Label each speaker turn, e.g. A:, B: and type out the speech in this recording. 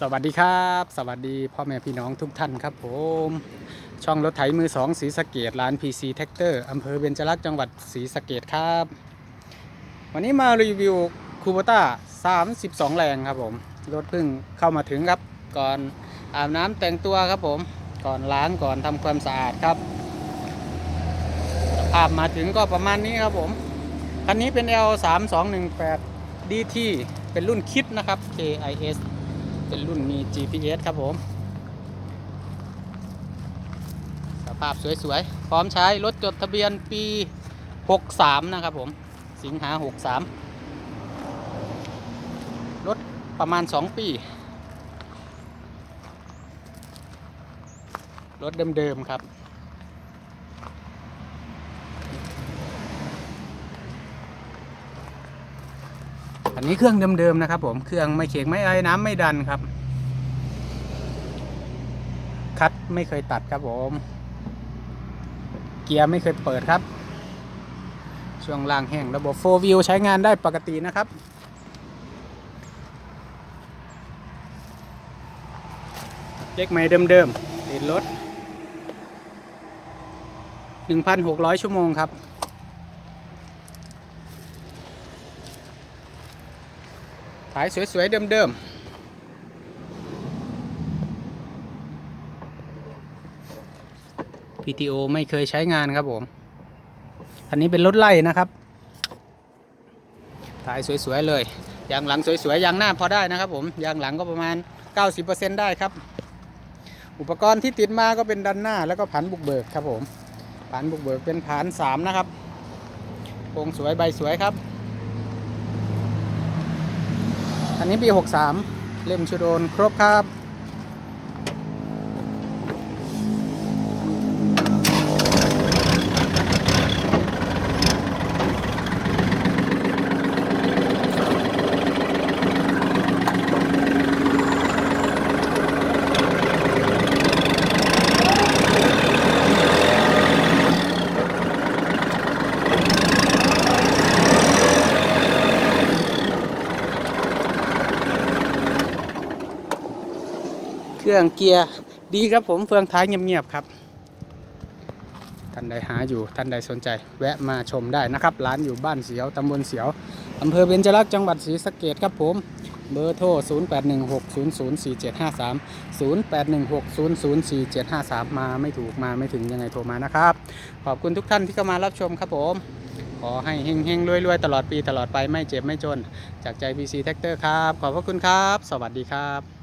A: สวัสดีครับ สวัสดีพ่อแม่พี่น้องทุกท่านครับผม ช่องรถไถมือสองสีสะเกดร้าน PC t r a c t o r อำเภอเบญจรักษ์จังหวัดศรีสะเกดครับ วันนี้มารีวิวคูโบต้า32 แรงครับผม รถเพิ่งเข้ามาถึงครับ ก่อนอาบน้ำแต่งตัวครับผม ก่อนล้างก่อนทำความสะอาดครับสภาพมาถึงก็ประมาณนี้ครับผม คันนี้เป็น L 3 2 1 8 DT เป็นรุ่นคิดนะครับ KIS เป็นรุ่นมี GPS ครับผม สภาพสวยๆ พร้อมใช้รถจดทะเบียนปี 63 นะครับผม สิงหา 63 รถประมาณ 2 ปี รถเดิมๆครับ อันนี้เครื่องเดิมๆนะครับ ผมเครื่องไม่เข็งไม่ไอ้น้ำไม่ดันครับ คัดไม่เคยตัดครับผม เกียร์ไม่เคยเปิดครับ ช่วงล่างแห้งระบบ4 wheel ใช้งานได้ปกตินะครับเล็กใหม่เดิมๆติดรถ 1,600 ชั่วโมงครับ ถ่ายสวยๆเดิมๆ PTO ไม่เคยใช้งานครับผม อันนี้เป็นรถไล่นะครับ ถ่ายสวยๆเลย ยางหลังสวยๆ ยางหน้าพอได้นะครับผม ยางหลังก็ประมาณ 90%ได้ครับ อุปกรณ์ที่ติดมาก็เป็นดันหน้าแล้วก็ผันบุกเบิกครับผม ผันบุกเบิกเป็นผัน3นะครับโครงสวยใบสวยครับ อันนี้ปี 63 เล่มชุดโอนครบครับ เครื่องเกียร์ดีครับผมเฟืองท้ายเงียบๆครับท่านใดหาอยู่ท่านใดสนใจ แวะมาชมได้นะครับ ร้านอยู่บ้านเสียวตำบลเสียวอำเภอเบญจรักษ์จังหวัดศรีสะเกดครับผม เบอร์โทร 0816004753 0816004753 มาไม่ถูกมาไม่ถึงยังไงโทรมานะครับ ขอบคุณทุกท่านที่เข้ามารับชมครับผม ขอให้เฮงๆรวยๆ ตลอดปีตลอดไปไม่เจ็บไม่จน จากใจ PC t r a c t o r ครับ ขอบพระคุณครับ สวัสดีครับ